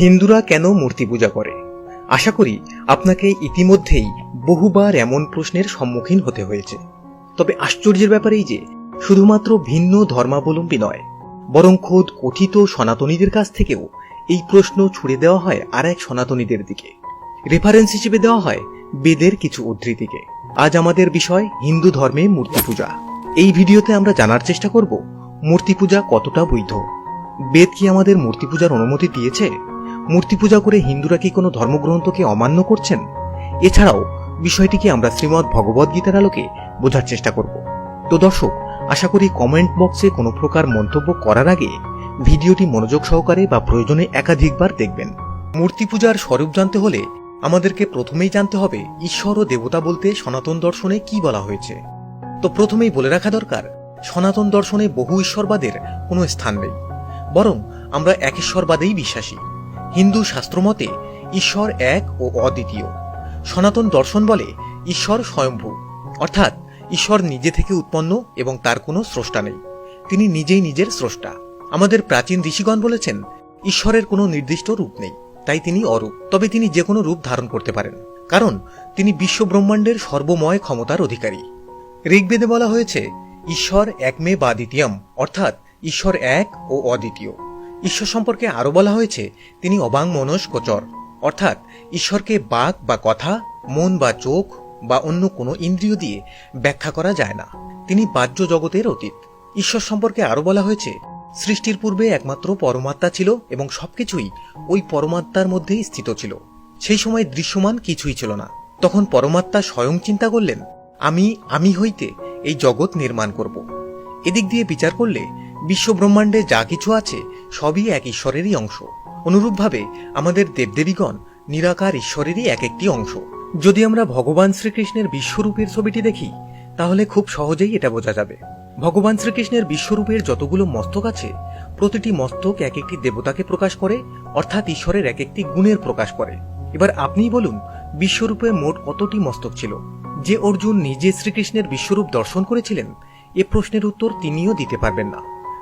হিন্দুরা কেন মূর্তি পূজা করে? আশা করি আপনাকে ইতিমধ্যেই বহুবার এমন প্রশ্নের সম্মুখীন হতে হয়েছে। তবে আশ্চর্যের ব্যাপারেই যে, শুধুমাত্র ভিন্ন ধর্মাবলম্বী নয়, বরং খোদ কথিত সনাতনীদের কাছ থেকেও এই প্রশ্ন ছুড়ে দেওয়া হয় আর এক সনাতনীদের দিকে। রেফারেন্স হিসেবে দেওয়া হয় বেদের কিছু উদ্ধৃতিকে। আজ আমাদের বিষয় হিন্দু ধর্মে মূর্তি পূজা। এই ভিডিওতে আমরা জানার চেষ্টা করব, মূর্তি পূজা কতটা বৈধ? বেদ কি আমাদের মূর্তি পূজার অনুমতি দিয়েছে? মূর্তি পূজা করে হিন্দুরা কি কোনো ধর্মগ্রন্থকে অমান্য করছেন? এছাড়াও, বিষয়টিকে আমরা শ্রীমৎ ভগবদ গীতার আলোকে বোঝার চেষ্টা করব। তো দর্শক, আশা করি কমেন্ট বক্সে কোনো প্রকার মন্তব্য করার আগে ভিডিওটি মনোযোগ সহকারে বা প্রয়োজনে একাধিকবার দেখবেন। মূর্তি পূজার স্বরূপ জানতে হলে আমাদেরকে প্রথমেই জানতে হবে, ঈশ্বর ও দেবতা বলতে সনাতন দর্শনে কি বলা হয়েছে। তো প্রথমেই বলে রাখা দরকার, সনাতন দর্শনে বহু ঈশ্বরবাদের কোনো স্থান নেই। বরং আমরা এক ঈশ্বরবাদেই বিশ্বাসী। হিন্দু শাস্ত্রমতে ঈশ্বর এক ও অদ্বিতীয়। সনাতন দর্শন বলে ঈশ্বর স্বয়ম্ভূ। অর্থাৎ ঈশ্বর নিজে থেকে উৎপন্ন এবং তার কোনো স্রষ্টা নেই। তিনি নিজেই নিজের স্রষ্টা। আমাদের প্রাচীন ঋষিগণ বলেছেন, ঈশ্বরের কোনো নির্দিষ্ট রূপ নেই, তাই তিনি অরূপ। তবে তিনি যে কোনো রূপ ধারণ করতে পারেন। কারণ তিনি বিশ্বব্রহ্মাণ্ডের সর্বময় ক্ষমতার অধিকারী। ঋগ্বেদে বলা হয়েছে, ঈশ্বর একমে বা দ্বিতীয়ম, অর্থাৎ ঈশ্বর এক ও অদ্বিতীয়। ঈশ্বর সম্পর্কে আরও বলা হয়েছে, তিনি অবাং মনস গোচর অর্থাৎ, ঈশ্বরকে বাক বা কথা, মন বা চোখ বা অন্য কোনো ইন্দ্রিয় দিয়ে ব্যাখ্যা করা যায় না। তিনি বাহ্য জগতের অতীত। ঈশ্বর সম্পর্কে আরও বলা হয়েছে, সৃষ্টির পূর্বে একমাত্র পরমাত্মা ছিল এবং সবকিছুই ওই পরমাত্মার মধ্যেই স্থিত ছিল। সেই সময় দৃশ্যমান কিছুই ছিল না। তখন পরমাত্মা স্বয়ং চিন্তা করলেন, আমি আমি হইতে এই জগৎ নির্মাণ করব। এদিক দিয়ে বিচার করলে বিশ্ব ব্রহ্মাণ্ডে যা কিছু আছে সবই এক ঈশ্বরেরই অংশ। অনুরূপভাবে আমাদের দেবদেবীগণ নিরাকার ঈশ্বরেরই এক একটি অংশ। যদি আমরা ভগবান শ্রীকৃষ্ণের বিশ্বরূপের ছবিটি দেখি, তাহলে খুব সহজেই এটা বোঝা যাবে। ভগবান শ্রীকৃষ্ণের বিশ্বরূপের যতগুলো মস্তক আছে, প্রতিটি মস্তক এক একটি দেবতাকে প্রকাশ করে, অর্থাৎ ঈশ্বরের এক একটি গুণের প্রকাশ করে। এবার আপনিই বলুন, বিশ্বরূপে মোট কতটি মস্তক ছিল? যে অর্জুন নিজে শ্রীকৃষ্ণের বিশ্বরূপ দর্শন করেছিলেন এ প্রশ্নের উত্তর তিনিও দিতে পারবেন না।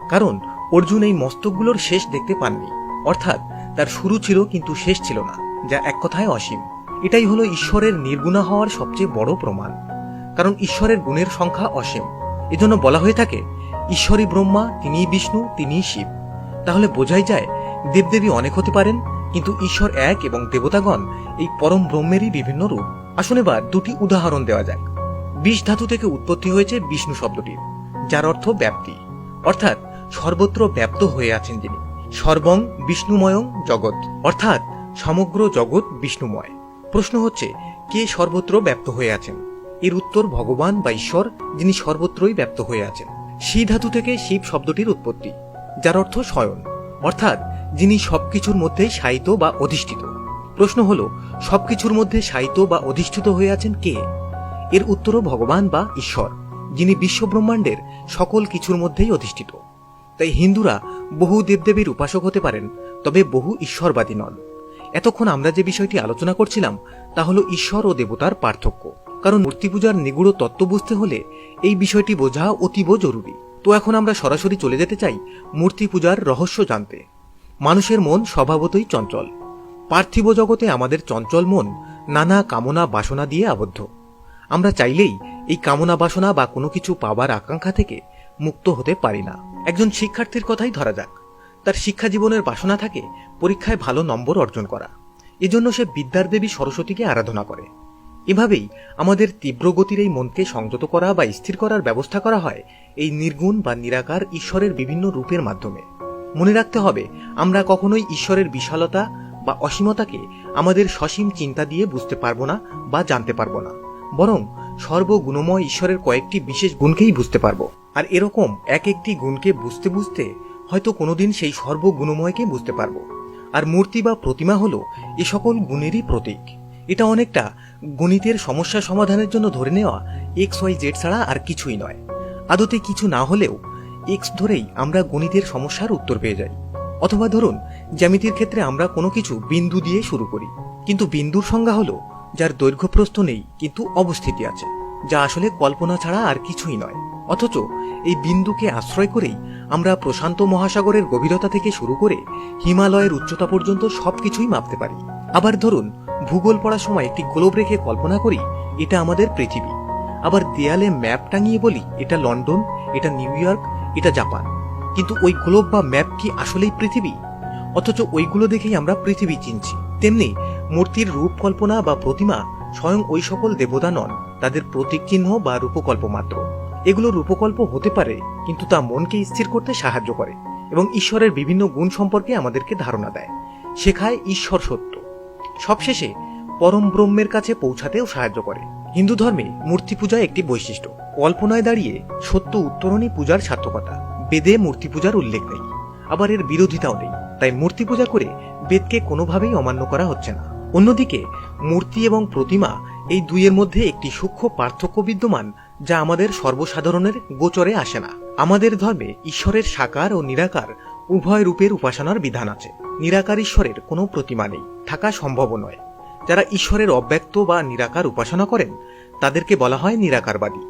কারণ অর্জুন এই মস্তকগুলোর শেষ দেখতে পাননি। অর্থাৎ তার শুরু ছিল কিন্তু শেষ ছিল না, যা এক কথায় অসীম। এটাই হলো ঈশ্বরের নির্গুণা হওয়ার সবচেয়ে বড় প্রমাণ। কারণ ঈশ্বরের গুণের সংখ্যা অসীম। এজন্য বলা হয়ে থাকে, ঈশ্বরই ব্রহ্মা, তিনিই বিষ্ণু, তিনিই শিব। তাহলে বোঝাই যায়, দেবদেবী অনেক হতে পারেন, কিন্তু ঈশ্বর এক এবং দেবতাগণ এই পরম ব্রহ্মেরই বিভিন্ন রূপ। আসুন এবার দুটি উদাহরণ দেওয়া যাক। বিষ ধাতু থেকে উৎপত্তি হয়েছে বিষ্ণু শব্দটির যার অর্থ ব্যাপ্তি। অর্থাৎ সর্বত্র ব্যাপ্ত হয়ে আছেন যিনি। সর্বং বিষ্ণুময়ং জগৎ, অর্থাৎ সমগ্র জগৎ বিষ্ণুময়। প্রশ্ন হচ্ছে, কে সর্বত্র ব্যপ্ত হয়ে আছেন? এর উত্তর ভগবান বা ঈশ্বর, যিনি সর্বত্রই ব্যপ্ত হয়ে আছেন। শি ধাতু থেকে শিব শব্দটির উৎপত্তি, যার অর্থ শয়ন অর্থাৎ যিনি সবকিছুর মধ্যে শায়িত বা অধিষ্ঠিত। প্রশ্ন হল, সবকিছুর মধ্যে শায়িত বা অধিষ্ঠিত হয়ে আছেন কে? এর উত্তরও ভগবান বা ঈশ্বর, যিনি বিশ্ব ব্রহ্মাণ্ডের সকল কিছুর মধ্যেই অধিষ্ঠিত। তাই হিন্দুরা বহু দেবদেবীর উপাসক হতে পারেন, তবে বহু ঈশ্বরবাদী নন। এতক্ষণ আমরা যে বিষয়টি আলোচনা করছিলাম, তা হল ঈশ্বর ও দেবতার পার্থক্য। কারণ মূর্তি পূজার নিগুড় তত্ত্ব বুঝতে হলে এই বিষয়টি বোঝা অতীব জরুরি। তো এখন আমরা সরাসরি চলে যেতে চাই মূর্তি পূজার রহস্য জানতে। মানুষের মন স্বভাবতই চঞ্চল। পার্থিব জগতে আমাদের চঞ্চল মন নানা কামনা বাসনা দিয়ে আবদ্ধ। আমরা চাইলেই এই কামনা বাসনা বা কোনো কিছু পাবার আকাঙ্ক্ষা থেকে মুক্ত হতে পারি না। একজন শিক্ষার্থীর কথাই ধরা যাক। তার শিক্ষা জীবনের বাসনা থাকে পরীক্ষায় ভালো নম্বর অর্জন করা। এজন্য সে বিদ্যার দেবী সরস্বতীকে আরাধনা করে। এভাবেই আমাদের তীব্র গতির এই মনকে সংযত করা বা স্থির করার ব্যবস্থা করা হয় এই নির্গুণ বা নিরাকার ঈশ্বরের বিভিন্ন রূপের মাধ্যমে। মনে রাখতে হবে, আমরা কখনোই ঈশ্বরের বিশালতা বা অসীমতাকে আমাদের সসীম চিন্তা দিয়ে বুঝতে পারব না বা জানতে পারব না। বরং সর্বগুণময় ঈশ্বরের কয়েকটি বিশেষ গুণকেই বুঝতে পারব। আর এরকম এক একটি গুণকে বুঝতে বুঝতে হয়তো কোনোদিন সেই সর্বগুণময়কে বুঝতে পারব। আর মূর্তি বা প্রতিমা হলো এ সকল গুণেরই প্রতীক। এটা অনেকটা গণিতের সমস্যা সমাধানের জন্য ধরে নেওয়া এক্স ওয়াই জেড ছাড়া আর কিছুই নয়। আদতে কিছু না হলেও এক্স ধরেই আমরা গণিতের সমস্যার উত্তর পেয়ে যাই। অথবা ধরুন, জ্যামিতির ক্ষেত্রে আমরা কোনো কিছু বিন্দু দিয়ে শুরু করি। কিন্তু বিন্দুর সংজ্ঞা হলো যার দৈর্ঘ্য প্রস্থ নেই, কিন্তু অবস্থিতি আছে, যা আসলে কল্পনা ছাড়া আর কিছুই নয়। অথচ এই বিন্দুকে আশ্রয় করেই আমরা প্রশান্ত মহাসাগরের গভীরতা থেকে শুরু করে হিমালয়ের উচ্চতা পর্যন্ত সবকিছুই মাপতে পারি। আবার ধরুন, ভূগোল পড়ার সময় একটি গ্লোব রেখে কল্পনা করি, এটা আমাদের পৃথিবী। আবার দেয়ালে ম্যাপ টাঙিয়ে বলি, এটা লন্ডন, এটা নিউ ইয়র্ক, এটা জাপান। কিন্তু ওই গ্লোব বা ম্যাপ কি আসলেই পৃথিবী? অথচ ওইগুলো দেখেই আমরা পৃথিবী চিনছি। তেমনি মূর্তির রূপকল্পনা বা প্রতিমা স্বয়ং ওই সকল দেবতা নন, তাদের প্রতীক চিহ্ন বা রূপকল্প মাত্র। এগুলো রূপকল্প হতে পারে, কিন্তু তা মনকে স্থির করতে সাহায্য করে এবং ঈশ্বরের বিভিন্ন গুণ সম্পর্কে আমাদেরকে ধারণা দেয়। শেখায় ঈশ্বর সত্য। সবশেষে পরম ব্রহ্মের কাছে পৌঁছাতেও সাহায্য করে। হিন্দু ধর্মে মূর্তি পূজা একটি বৈশিষ্ট্য। কল্পনায় দাঁড়িয়ে সত্য উত্তরণই পূজার সার্থকতা। বেদে মূর্তি পূজার উল্লেখ নেই। আবার এর বিরোধিতাও নেই। তাই মূর্তি পূজা করে বেদকে কোনোভাবেই অমান্য করা হচ্ছে না। অন্যদিকে, মূর্তি এবং প্রতিমা এই দুইয়ের মধ্যে একটি সূক্ষ্ম পার্থক্য বিদ্যমান যা আমাদের সর্বসাধারণের গোচরে আসে না। আমাদের ধর্মে ঈশ্বরের সাকার ও নিরাকার উভয় রূপের উপাসনার বিধান আছে। নিরাকার ঈশ্বরের কোনো প্রতিমা নেই, থাকা সম্ভব নয়। যারা ঈশ্বরের অব্যক্ত বা নিরাকার উপাসনা করেন, তাদেরকে বলা হয় নিরাকারবাদী।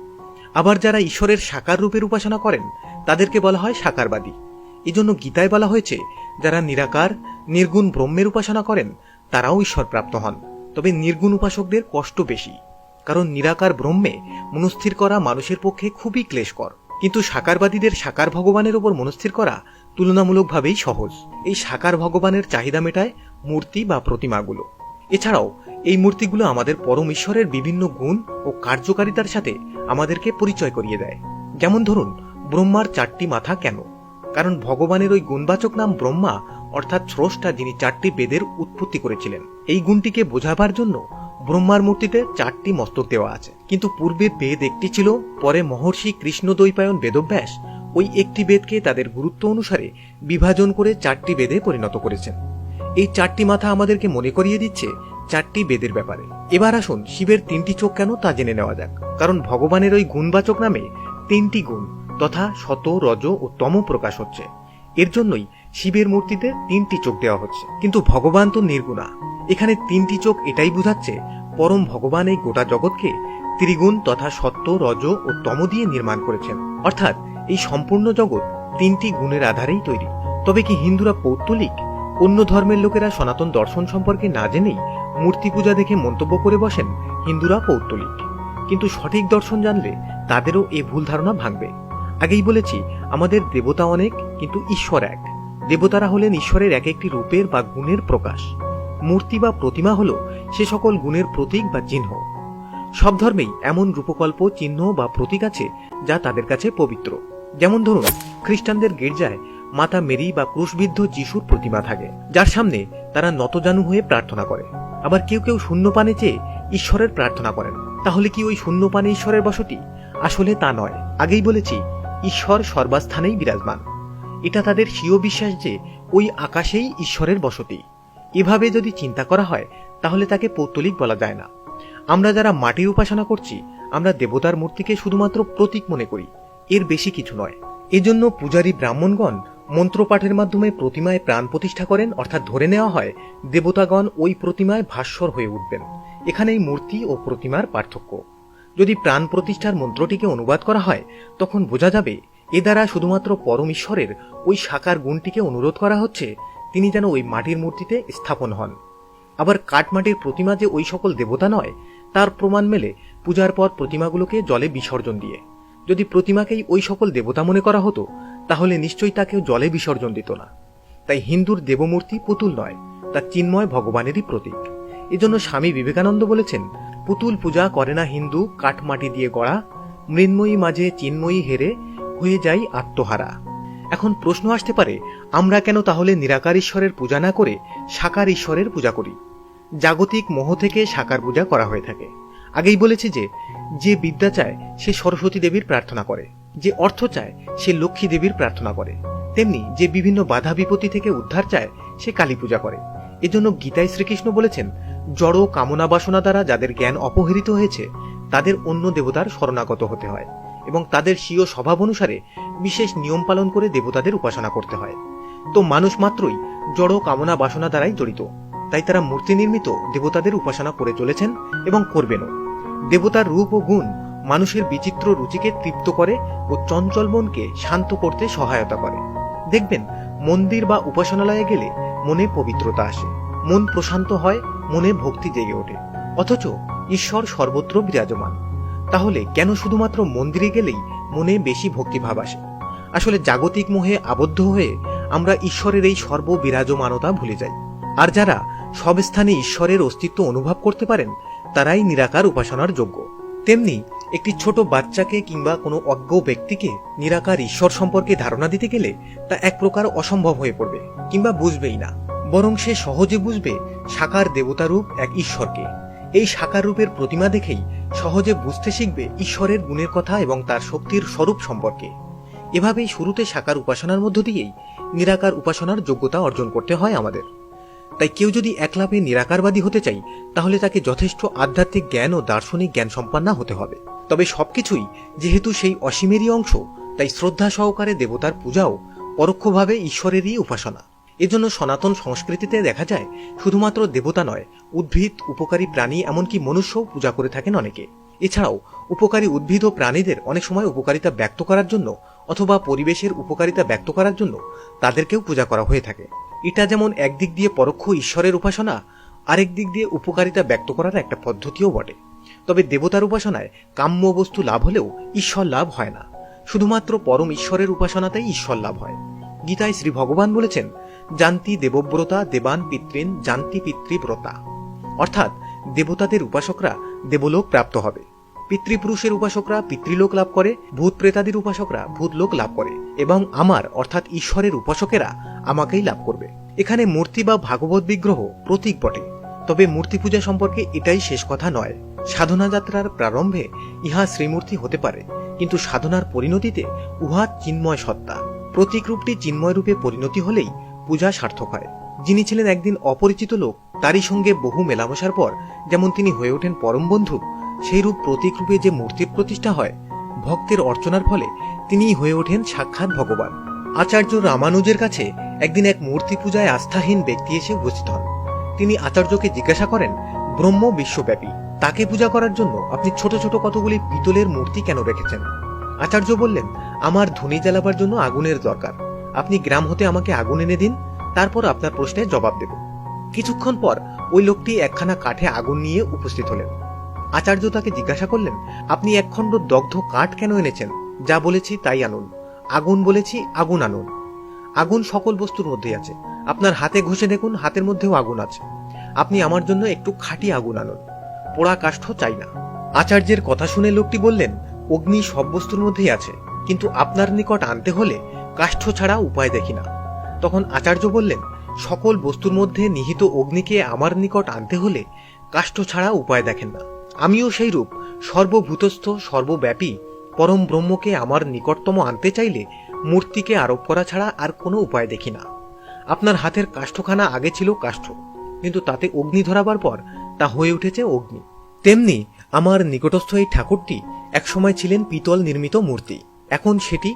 আবার যারা ঈশ্বরের সাকার রূপের উপাসনা করেন, তাদেরকে বলা হয় সাকারবাদী। এজন্য গীতায় বলা হয়েছে, যারা নিরাকার, নির্গুণ ব্রহ্মের উপাসনা করেন তারাও ঈশ্বর প্রাপ্ত হন। তবে নির্গুণ উপাসকদের কষ্ট বেশি, কারণ নিরাকার ব্রহ্মে মনস্থির করা মানুষের পক্ষে খুবই ক্লেশকর। কিন্তু সাকারবাদীদের সাকার ভগবানের উপর মনস্থির করা তুলনামূলকভাবেই সহজ। এই সাকার ভগবানের চাহিদা মেটায় মূর্তি বা প্রতিমাগুলো। এছাড়াও, এই মূর্তিগুলো আমাদের পরম ঈশ্বরের বিভিন্ন গুণ ও কার্যকারিতার সাথে আমাদেরকে পরিচয় করিয়ে দেয়। যেমন ধরুন, ব্রহ্মার চারটি মাথা কেন? কারণ ভগবানের ওই গুণবাচক নাম ব্রহ্মা অর্থাৎ স্রষ্টা যিনি চারটি বেদের উৎপত্তি করেছিলেন, এই গুণটিকে বোঝাবার জন্য ব্রহ্মার মূর্তিতে চারটি মস্তক দেওয়া আছে। কিন্তু পূর্বে বেদ একটি ছিল, পরে মহর্ষি কৃষ্ণদ্বৈপায়ন বেদব্যাস ওই একটি বেদকে তাদের গুরুত্ব অনুসারে বিভাজন করে চারটি বেদে পরিণত করেছেন। এই চারটি মাথা আমাদেরকে মনে করিয়ে দিচ্ছে চারটি বেদের ব্যাপারে। এবার আসুন শিবের তিনটি চোখ কেন তা জেনে নেওয়া যাক। কারণ ভগবানের ওই গুণবাচক নামে তিনটি গুণ তথা শত, রজ ও তম প্রকাশ হচ্ছে। এর জন্যই শিবের মূর্তিতে তিনটি চোখ দেওয়া হচ্ছে। কিন্তু ভগবান তো নির্গুণা এখানে তিনটি চোখ এটাই বোঝাচ্ছে, পরম ভগবান এই গোটা জগৎকে ত্রিগুণ তথা সত্য, রজ ও তম দিয়ে নির্মাণ করেছেন। অর্থাৎ এই সম্পূর্ণ জগৎ তিনটি গুণের আধারেই তৈরি। তবে কি হিন্দুরা পৌত্তলিক? অন্য ধর্মের লোকেরা সনাতন দর্শন সম্পর্কে না জেনেই মূর্তি পূজা দেখে মন্তব্য করে বসেন হিন্দুরা পৌত্তলিক। কিন্তু সঠিক দর্শন জানলে তাদেরও এ ভুল ধারণা ভাঙবে। আগেই বলেছি, আমাদের দেবতা অনেক, কিন্তু ঈশ্বর এক। দেবতারা হলেন ঈশ্বরের এক একটি রূপের বা গুণের প্রকাশ। মূর্তি বা প্রতিমা হল সে সকল গুণের প্রতীক বা চিহ্ন। সব ধর্মেই এমন রূপকল্প, চিহ্ন বা প্রতীক আছে যা তাদের কাছে পবিত্র। যেমন ধরুন, খ্রিস্টানদের গির্জায় মাতা মেরি বা ক্রুশবিদ্ধ যিশুর প্রতিমা থাকে, যার সামনে তারা নতজানু হয়ে প্রার্থনা করে। আবার কেউ কেউ শূন্য পানে চেয়ে ঈশ্বরের প্রার্থনা করেন। তাহলে কি ওই শূন্য পানে ঈশ্বরের বসতি? আসলে তা নয়। আগেই বলেছি, ঈশ্বর সর্বাস্থানেই বিরাজমান। এটা তাদের স্বীয় বিশ্বাস যে ওই আকাশেই ঈশ্বরের বসতি। এভাবে যদি চিন্তা করা হয়, তাহলে তাকে পৌত্তলিক বলা যায় না। আমরা যারা মাটির উপাসনা করছি, আমরা দেবতার মূর্তিকে শুধুমাত্র প্রতীক মনে করি। এর বেশি কিছু নয়। এজন্য পূজারী ব্রাহ্মণগণ মন্ত্রপাঠের মাধ্যমে প্রতিমায় প্রাণ প্রতিষ্ঠা করেন, অর্থাৎ ধরে নেওয়া হয়, দেবতাগণ ওই প্রতিমায় ভাস্বর হয়ে উঠবেন। এখানেই মূর্তি ও প্রতিমার পার্থক্য। যদি প্রাণ প্রতিষ্ঠার মন্ত্রটিকে অনুবাদ করা হয়, তখন বোঝা যাবে এ দ্বারা শুধুমাত্র পরম ঈশ্বরের ওই সাকার গুণটিকে অনুরোধ করা হচ্ছে, তিনি যেন ওই মাটির মূর্তিতে স্থাপন হন। আবার কাঠমাটির প্রতিমা যে ওই সকল দেবতা নয়, তার প্রমাণ মেলে পূজার পর প্রতিমাগুলোকে জলে বিসর্জন দিয়ে। যদি প্রতিমাকেই ওই সকল দেবতা মনে করা হতো, তাহলে নিশ্চয়ই তাকেও জলে বিসর্জন দিত না। তাই হিন্দুর দেবমূর্তি পুতুল নয়, তা চিন্ময় ভগবানেরই প্রতীক। এজন্য স্বামী বিবেকানন্দ বলেছেন, পুতুল পূজা করে না হিন্দু কাঠমাটি দিয়ে গড়া, মৃন্ময়ী মাঝে চিন্ময়ী হেরে হয়ে যাই আত্মহারা। এখন প্রশ্ন আসতে পারে, আমরা কেন তাহলে নিরাকার ঈশ্বরের পূজা না করে সাকার ঈশ্বরের পূজা করি? জাগতিক মোহ থেকে সাকার পূজা করা হয়ে থাকে। আগেই বলেছি যে যে বিদ্যা চায়, সে সরস্বতী দেবীর প্রার্থনা করে। যে অর্থ চায়, সে লক্ষ্মী দেবীর প্রার্থনা করে। তেমনি যে বিভিন্ন বাধা বিপত্তি থেকে উদ্ধার চায়, সে কালী পূজা করে। এজন্য গীতায় শ্রীকৃষ্ণ বলেছেন, জড় কামনা বাসনা দ্বারা যাদের জ্ঞান অপহৃত হয়েছে, তাদের অন্য দেবতার শরণাগত হতে হয়। এবং তাদের স্বীয় স্বভাব অনুসারে বিশেষ নিয়ম পালন করে দেবতাদের উপাসনা করতে হয়। তো মানুষ মাত্রই জড় কামনা বাসনা দ্বারাই জড়িত। তাই তারা মূর্তি নির্মিত দেবতাদের উপাসনা করে চলেছেন এবং করবেনও। দেবতার রূপ ও গুণ মানুষের বিচিত্র রুচিকে তৃপ্ত করে ও চঞ্চল মনকে শান্ত করতে সহায়তা করে। দেখবেন, মন্দির বা উপাসনালয়ে গেলে মনে পবিত্রতা আসে। মন প্রশান্ত হয়, মনে ভক্তি জেগে ওঠে। অথচ ঈশ্বর সর্বত্র বিরাজমান। তাহলে কেন শুধুমাত্র মন্দিরে গেলেই মনে বেশি ভক্তিভাব আসে? আসলে জাগতিক মোহে আবদ্ধ হয়ে আমরা ঈশ্বরের এই সর্ববিরাজমানতা ভুলে যাই। আর যারা সব স্থানে ঈশ্বরের অস্তিত্ব অনুভব করতে পারেন, তারাই নিরাকার উপাসনার যোগ্য। তেমনি একটি ছোট বাচ্চাকে কিংবা কোনো অজ্ঞ ব্যক্তিকে নিরাকার ঈশ্বর সম্পর্কে ধারণা দিতে গেলে তা এক প্রকার অসম্ভব হয়ে পড়বে, কিংবা বুঝবেই না। বরং সে সহজে বুঝবে সাকার দেবতারূপ এক ঈশ্বরকে। এই সাকার রূপের প্রতিমা দেখেই সহজে বুঝতে শিখবে ঈশ্বরের গুণের কথা এবং তার শক্তির স্বরূপ সম্পর্কে। এভাবেই শুরুতে সাকার উপাসনার মধ্য দিয়েই নিরাকার উপাসনার যোগ্যতা অর্জন করতে হয় আমাদের। তাই কেউ যদি একলাভে নিরাকারবাদী হতে চাই, তাহলে তাকে যথেষ্ট আধ্যাত্মিক জ্ঞান ও দার্শনিক জ্ঞান সম্পন্ন হতে হবে। তবে সবকিছুই যেহেতু সেই অসীমেরই অংশ, তাই শ্রদ্ধা সহকারে দেবতার পূজাও পরোক্ষভাবে ঈশ্বরেরই উপাসনা। এজন্য সনাতন সংস্কৃতিতে দেখা যায়, শুধুমাত্র দেবতা নয়, উদ্ভিদ, উপকারী প্রাণী এমনকি মনুষ্যও পূজা করে থাকেন অনেকে। এছাড়াও, উপকারী উদ্ভিদ ও প্রাণীদের অনেক সময় উপকারিতা ব্যক্ত করার জন্য অথবা পরিবেশের উপকারিতা ব্যক্ত করার জন্য তাদেরকেও পূজা করা হয়ে থাকে। এটা যেমন একদিক দিয়ে পরোক্ষ ঈশ্বরের উপাসনা, আরেক দিক দিয়ে উপকারিতা ব্যক্ত করার একটা পদ্ধতিও বটে। তবে দেবতার উপাসনায় কাম্য বস্তু লাভ হলেও ঈশ্বর লাভ হয় না। শুধুমাত্র পরম ঈশ্বরের উপাসনাতেই ঈশ্বর লাভ হয়। গীতায় শ্রী ভগবান বলেছেন জান্তি দেবব্রতা দেবান পিতৃন জান্তি পিতৃব্রতা। অর্থাৎ দেবতাদের উপাসকরা দেবলোক প্রাপ্ত হবে। পিতৃপুরুষের উপাসকরা পিতৃলোক লাভ করে ভূত প্রেতাদির উপাসকরা ভূতলোক লাভ করে এবং আমার, অর্থাৎ ঈশ্বরের উপাসকেরা আমাকেই লাভ করবে। এখানে মূর্তি বা ভাগবত বিগ্রহ প্রতীক বটে। তবে মূর্তি পূজা সম্পর্কে এটাই শেষ কথা নয়। সাধনা যাত্রার প্রারম্ভে ইহা শ্রীমূর্তি হতে পারে, কিন্তু সাধনার পরিণতিতে উহা চিন্ময় সত্তা। প্রতীক রূপটি চিন্ময় রূপে পরিণতি হলেই পূজা সার্থক হয়। যিনি ছিলেন একদিন অপরিচিত লোক, তারই সঙ্গে বহু মেলামেশার পর যেমন তিনি হয়ে ওঠেন পরম বন্ধু সেই রূপ প্রতীক রূপে যে মূর্তির প্রতিষ্ঠা হয়, ভক্তের অর্চনার ফলে তিনিই হয়ে ওঠেন সাক্ষাৎ ভগবান। আচার্য রামানুজের কাছে একদিন এক মূর্তি পূজায় আস্থাহীন ব্যক্তি এসে উপস্থিত হন। তিনি আচার্যকে জিজ্ঞাসা করেন, ব্রহ্ম বিশ্বব্যাপী, তাকে পূজা করার জন্য আপনি ছোট ছোট কতগুলি পিতলের মূর্তি কেন রেখেছেন? আচার্য বললেন, আমার ধনী জ্বালাবার জন্য আগুনের দরকার। আপনি গ্রাম হতে আমাকে আগুন এনে দিন, তারপর আপনার প্রশ্নের জবাব দেব। কিছুক্ষণ পর ওই লোকটি একখানা কাঠে আগুন নিয়ে উপস্থিত হলেন। আচার্য তাকে জিজ্ঞাসা করলেন, আপনি একখণ্ড দগ্ধ কাঠ কেন এনেছেন? যা বলেছি তাই আনুন। আগুন বলেছি, আগুন আনুন। আগুন সকল বস্তুর মধ্যেই আছে। আপনার হাতে ঘষে দেখুন, হাতের মধ্যেও আগুন আছে। আপনি আমার জন্য একটু খাঁটি আগুন আনুন। পোড়া কাষ্ঠ চাই না। আচার্যের কথা শুনে লোকটি বললেন, অগ্নি সব বস্তুর মধ্যেই আছে, কিন্তু আপনার নিকট আনতে হলে কাষ্ঠ ছাড়া উপায় দেখি না। তখন আচার্য বললেন, সকল বস্তুর মধ্যে নিহিত অগ্নিকে আমার নিকট আনতে হলে কাষ্ঠ ছাড়া উপায় দেখেন না। আমিও সেই রূপ, সর্বভূতস্থ, সর্বব্যাপী, পরম ব্রহ্মকে আমার নিকটতম আনতে চাইলে মূর্তিকে আরোপ করা ছাড়া আর কোনো উপায় দেখি না। আপনার হাতের কাষ্ঠখানা আগে ছিল কাষ্ঠ, কিন্তু তাতে অগ্নি ধরাবার পর তা হয়ে উঠেছে অগ্নি। তেমনি আমার নিকটস্থ এই ঠাকুরটি একসময় ছিলেন পিতল নির্মিত মূর্তি, এখন সেটি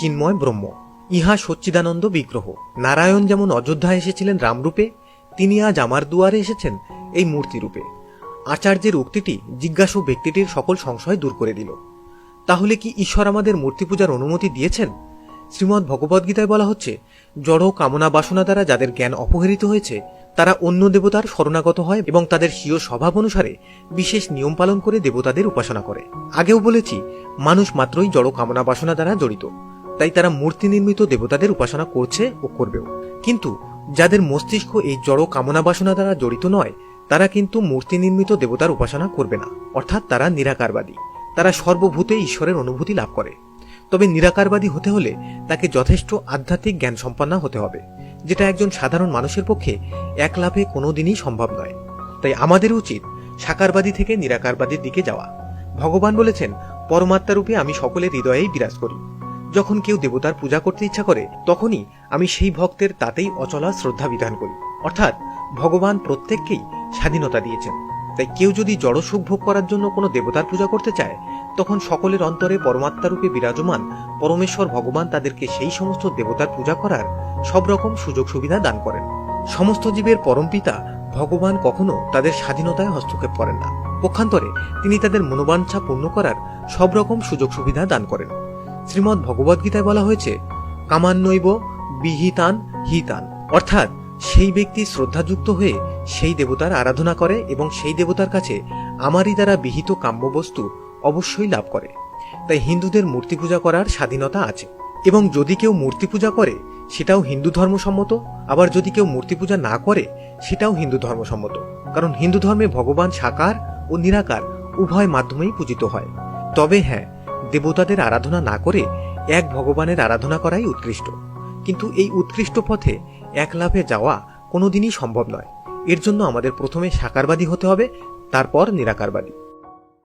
চিন্ময় ব্রহ্ম। ইহা সচ্চিদানন্দ বিগ্রহ। নারায়ণ যেমন অযোধ্যায় এসেছিলেন রামরূপে, তিনি আজ আমার দুয়ারে এসেছেন এই মূর্তি রূপে আচার্যের উক্তিটি জিজ্ঞাসু ব্যক্তিটির সকল সংশয় দূর করে দিল। তাহলে কি ঈশ্বর আমাদের মূর্তি পূজার অনুমতি দিয়েছেন? শ্রীমদ্ ভগবদ্গীতায় বলা হচ্ছে, জড় কামনা বাসনা দ্বারা যাদের জ্ঞান অপহৃত হয়েছে, তারা অন্য দেবতার শরণাগত হয় এবং তাদের স্বীয় স্বভাব অনুসারে বিশেষ নিয়ম পালন করে দেবতাদের উপাসনা করে। আগেও বলেছি, মানুষ মাত্রই জড় কামনা বাসনা দ্বারা জড়িত। তাই তারা মূর্তি নির্মিত দেবতাদের উপাসনা করছে ও করবেও। কিন্তু যাদের মস্তিষ্ক এই জড় কামনা বাসনা দ্বারা জড়িত নয়, তারা কিন্তু মূর্তি নির্মিত দেবতার উপাসনা করবে না। অর্থাৎ তারা নিরাকারবাদী। তারা সর্বভূতে ঈশ্বরের অনুভূতি লাভ করে। তবে নিরাকারবাদী হতে হলে তাকে যথেষ্ট আধ্যাত্মিক জ্ঞান সম্পন্ন হতে হবে, যেটা একজন সাধারণ মানুষের পক্ষে এক লাভে কোনোদিনই সম্ভব নয়। তাই আমাদের উচিত সাকারবাদী থেকে নিরাকারবাদীর দিকে যাওয়া। ভগবান বলেছেন, পরমাত্মারূপে আমি সকলের হৃদয়েই বিরাজ করি। যখন কেউ দেবতার পূজা করতে ইচ্ছা করে, তখনই আমি সেই ভক্তের তাতেই অচলা শ্রদ্ধা বিধান করি। অর্থাৎ ভগবান প্রত্যেককেই স্বাধীনতা দিয়েছেন। তাই কেউ যদি জড় সুখ ভোগ করার জন্য কোনো দেবতার পূজা করতে চায়, তখন সকলের অন্তরে পরমাত্মারূপে বিরাজমান পরমেশ্বর ভগবান তাদেরকে সেই সমস্ত দেবতার পূজা করার সব রকম সুযোগ সুবিধা দান করেন। সমস্ত জীবের পরম পিতা ভগবান কখনো তাদের স্বাধীনতায় হস্তক্ষেপ করেন না। পক্ষান্তরে তিনি তাদের মনোবাঞ্ছা পূর্ণ করার সব রকম সুযোগ সুবিধা দান করেন। শ্রীমদ্ ভগবদ্গীতায় বলা হয়েছে, কামান্নৈব বিহিতান হিতান। অর্থাৎ সেই ব্যক্তি শ্রদ্ধাযুক্ত হয়ে সেই দেবতার আরাধনা করে এবং সেই দেবতার কাছে আমারই দ্বারা বিহিত কাম্যবস্তু অবশ্যই লাভ করে। তাই হিন্দুদের মূর্তি পূজা করার স্বাধীনতা আছে। এবং যদি কেউ মূর্তি পূজা করে, সেটাও হিন্দু ধর্মসম্মত। আবার যদি কেউ মূর্তি পূজা না করে, সেটাও হিন্দু ধর্মসম্মত। কারণ হিন্দু ধর্মে ভগবান সাকার ও নিরাকার উভয় মাধ্যমেই পূজিত হয়। তবে হ্যাঁ দেবতাদের আরাধনা না করে এক ভগবানের আরাধনা করাই উৎকৃষ্ট। কিন্তু এই উৎকৃষ্ট পথে এক লাভে যাওয়া কোনোদিনই সম্ভব নয়। এর জন্য আমাদের প্রথমে সাকারবাদী হতে হবে, তারপর নিরাকারবাদী।